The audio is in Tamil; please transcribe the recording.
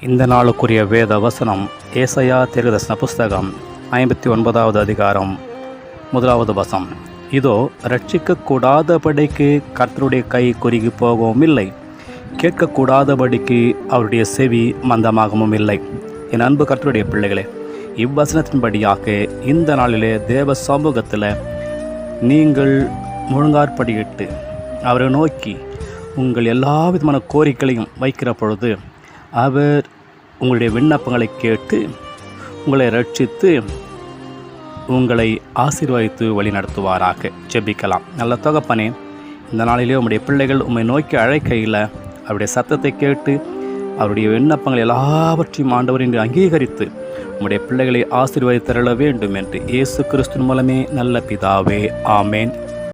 இந்த நாளுக்குரிய வேத வசனம் ஏசையா திருதர்சன புஸ்தகம் ஐம்பத்தி ஒன்பதாவது அதிகாரம் முதலாவது வசம். இதோ ரட்சிக்கக்கூடாதபடிக்கு கர்த்தருடைய கை குறுகி போகவும் இல்லை. கேட்கக்கூடாதபடிக்கு அவருடைய செவி மந்தமாகவும் இல்லை. என் அன்பு கர்த்தருடைய பிள்ளைகளே இவ்வசனத்தின்படியாக இந்த நாளிலே தேவ சமூகத்தில் நீங்கள் முழுங்காற்படியிட்டு அவரை நோக்கி உங்கள் எல்லா விதமான கோரிக்கைகளையும் வைக்கிற பொழுது அவர் உங்களுடைய விண்ணப்பங்களை கேட்டு உங்களை ரட்சித்து உங்களை ஆசீர்வதித்து வழி நடத்துவாராக ஜெபிக்கலாம். நல்ல தகப்பனே இந்த நாளிலே உம்முடைய பிள்ளைகள் உம்மை நோக்கி அழைக்கையில் அவருடைய சத்தத்தை கேட்டு அவருடைய விண்ணப்பங்கள் எல்லாவற்றையும் ஆண்டவர் என்று அங்கீகரித்து உம்முடைய பிள்ளைகளை ஆசீர்வதித்தருள வேண்டும் என்று இயேசு கிறிஸ்துவின் மூலமே நல்ல பிதாவே. ஆமேன்.